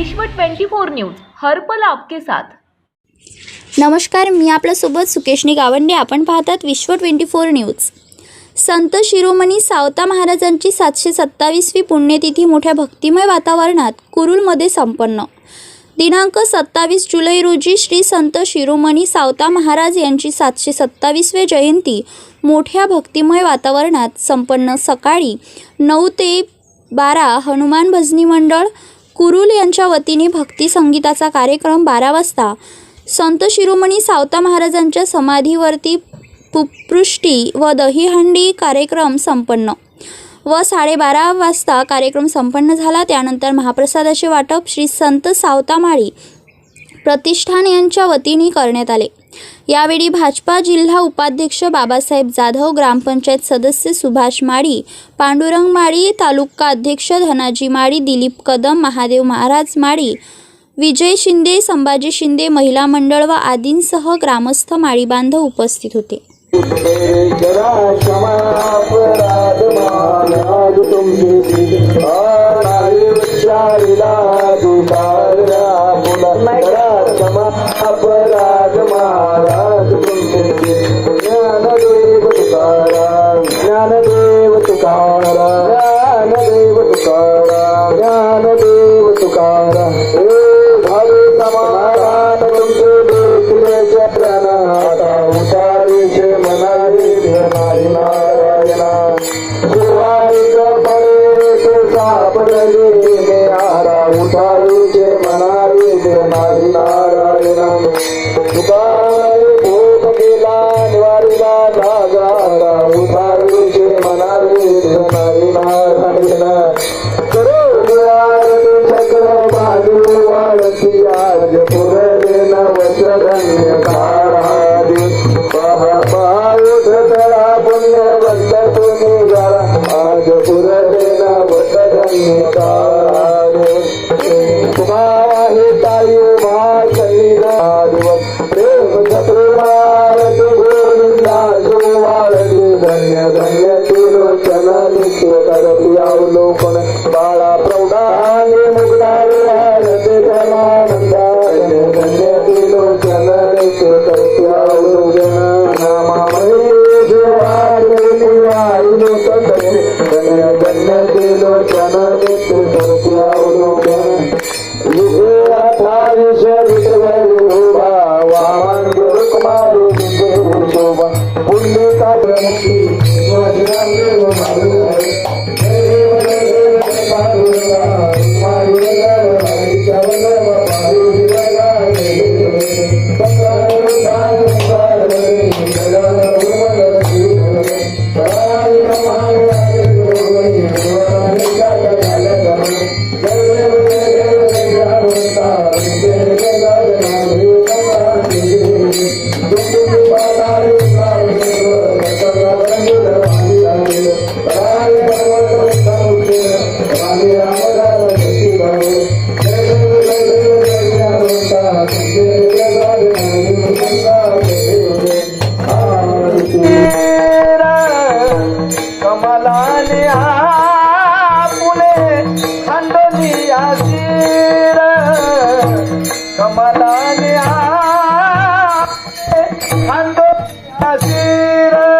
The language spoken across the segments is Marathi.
विश्व 24 न्यूज हरपल आपके साथ. नमस्कार मी आपल्यासोबत सुकेशनी गावंडे. आपण पाहतात विश्व ट्वेंटी फोर न्यूज. संत शिरोमणी सावता महाराजांची सातशे सत्तावीसवी पुण्यतिथी मोठ्या भक्तिमय वातावरणात कुरुलमध्ये संपन्न. दिनांक सत्तावीस जुलै रोजी श्री संत शिरोमणी सावता महाराज यांची सातशे सत्तावीसवी जयंती मोठ्या भक्तिमय वातावरणात संपन्न. सकाळी नऊ ते बारा हनुमान भजनी मंडळ कुरुल यांच्या वतीने भक्ती संगीताचा कार्यक्रम बारा वाजता. संत शिरोमणी सावता महाराजांच्या समाधीवरती पुपृष्टी व दहीहंडी कार्यक्रम संपन्न. व साडेबारा वाजता कार्यक्रम संपन्न झाला. त्यानंतर महाप्रसादाचे वाटप श्री संत सावतामाळी प्रतिष्ठान यांच्या वतीने करण्यात आले. यावेळी भाजपा जिल्हा उपाध्यक्ष बाबासाहेब जाधव ग्रामपंचायत सदस्य सुभाष माळी पांडुरंग माळी तालुका अध्यक्ष धनाजी माळी दिलीप कदम महादेव महाराज माळी विजय शिंदे संभाजी शिंदे महिला मंडळ व आदींसह ग्रामस्थ माळी बांधव उपस्थित होते. अपराध महाराज ज्ञानदेव तुकाराम ज्ञानदेव तुकाराम ज्ञानदेव तुकाराम ज्ञानदेव तुकाराम हे भावी समाधान तुमचे देखील चक्राना आता मनाली ध्यानाली नारायणा सुवारिक पळे ते सापडले नेहारा उतारीचे मनाली नारायणा तुकाराम अवलोकन बाळा प्रौढांगी धर्मानंदा धन्य धन्य तिलोचन Obrigado. खंडिया सीर कमला खंड पीअ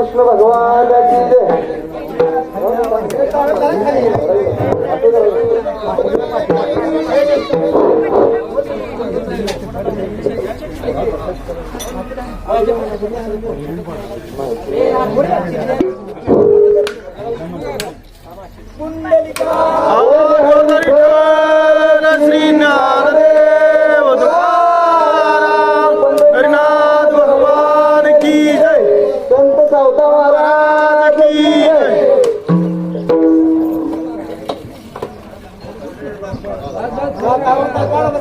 मुश्किल भगवान बैठी दे कुंडलिका